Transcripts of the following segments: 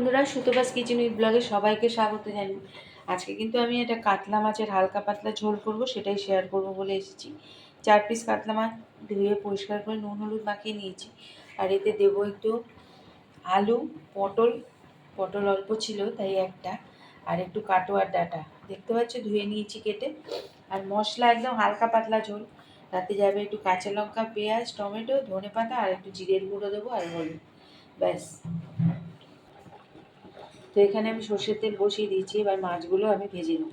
বন্ধুরা, সুতোবাস kitchen with ব্লগে সবাইকে স্বাগত জানি আজকে কিন্তু আমি একটা কাতলা মাছের হালকা পাতলা ঝোল করব, সেটাই শেয়ার করব বলে এসেছি। চার পিস কাতলা মাছ ধুয়ে পরিষ্কার করে নুন, হলুদ মাখিয়ে নিয়েছি। আর এতে দেবো একটু আলু, পটল পটল অল্প ছিল তাই একটা, আর একটু কাটোয়ার ডাটা। দেখতে পাচ্ছ, ধুয়ে নিয়েছি কেটে। আর মশলা একদম হালকা পাতলা ঝোল। তাতে যাবে একটু কাঁচা লঙ্কা, পেঁয়াজ, টমেটো ধনে পাতা আর একটু জিরের গুঁড়ো দেবো আর হলুদ। ব্যাস। এখানে আমি সর্ষের তেল বসিয়ে দিয়েছি, এবার মাছগুলো আমি ভেজে নেব।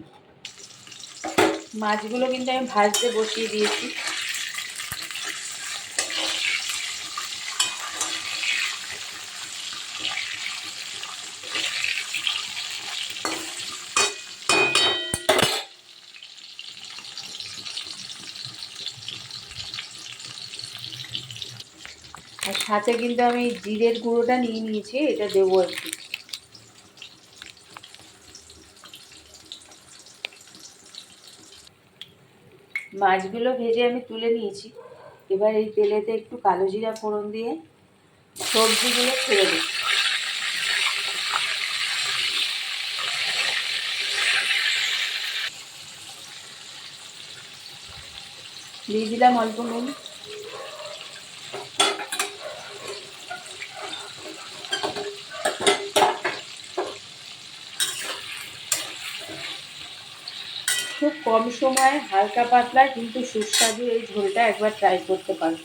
মাছগুলো কিন্তু আমি ভাজতে বসিয়ে দিয়েছি। আর সাথে কিন্তু আমি জিরের গুঁড়োটা নিয়ে নিয়েছি, এটা দেবো একটু। মাছগুলো ভেজে আমি তুলে নিয়েছি। এবার এই তেলেতে একটু কালো জিরা ফোড়ন দিয়ে সবজিগুলো ছেড়ে দিই দিয়ে দিলাম অল্প নুন। খুব কম সময়ে হালকা পাতলা কিন্তু সুস্বাদু এই ঝোলটা একবার ট্রাই করতে পারো।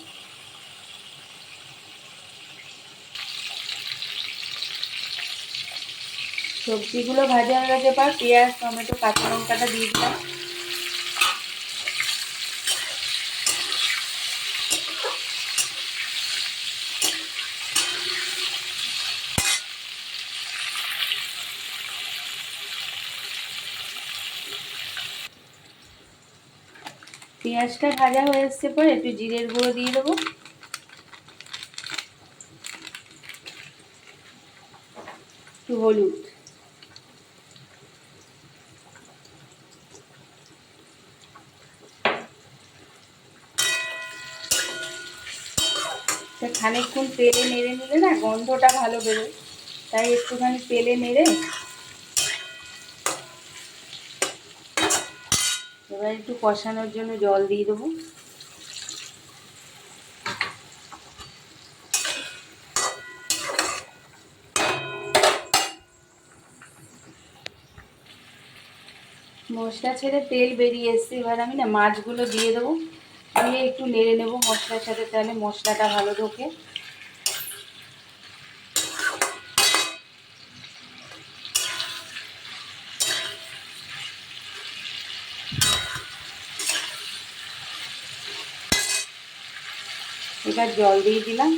সবজিগুলো ভাজা হয়ে গেছে পর পেঁয়াজ, টমেটো, কাঁচা লঙ্কাটা দিয়ে দিলাম। পেঁয়াজটা ভাজা হয়ে এসছে পর একটু জিরের গুঁড়ো দিয়ে দেবো। একটু হলুদ। খানিকক্ষণ তেলে নেড়ে নিলে না গন্ধটা ভালো বেরোয়। তাই একটুখানি তেলে নেড়ে এবার একটু কষানোর জন্য জল দিয়ে দেবো। মশলা ছেড়ে তেল বেরিয়ে এসছে, এবার আমি না মাছগুলো দিয়ে দেবো। দিয়ে একটু নেড়ে নেব মশলার সাথে, তাহলে মশলাটা ভালো ঢোকে। এবার জল দিয়ে দিলাম।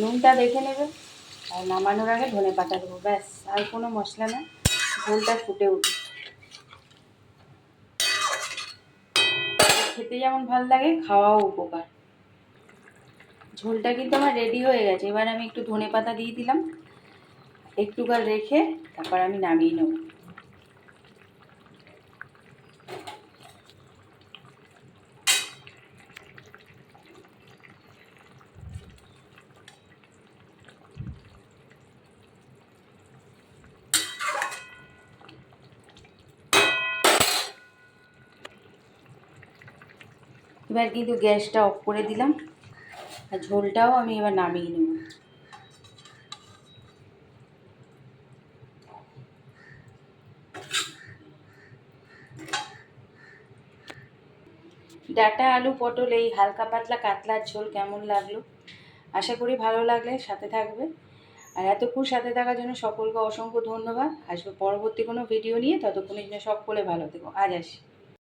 নুনটা দেখে নেবে। আর নামানোর আগে ধনে পাতা দেবো। ব্যাস, আর কোনো মশলা না। ঝোলটা ফুটে উঠে খেতে যেমন ভালো লাগে, খাওয়াও উপকার। ঝোলটা কিন্তু আমার রেডি হয়ে গেছে। এবার আমি একটু ধনে পাতা দিয়ে দিলাম। একটুকার রেখে তারপর আমি নামিয়ে নেব। এবার কিন্তু গ্যাসটা অফ করে দিলাম। আর ঝোলটাও আমি এবার নামিয়ে নেব। ডাটা, আলু, পটল, এই হালকা পাতলা কাতলার ঝোল কেমন লাগল? আশা করি ভালো লাগলে সাথে থাকবে। আর এতক্ষণ সাথে থাকার জন্য সকলকে অসংখ্য ধন্যবাদ। আসবে পরবর্তী কোনো ভিডিও নিয়ে। ততক্ষণের জন্য সকলে ভালো থেকো। আজ আসি।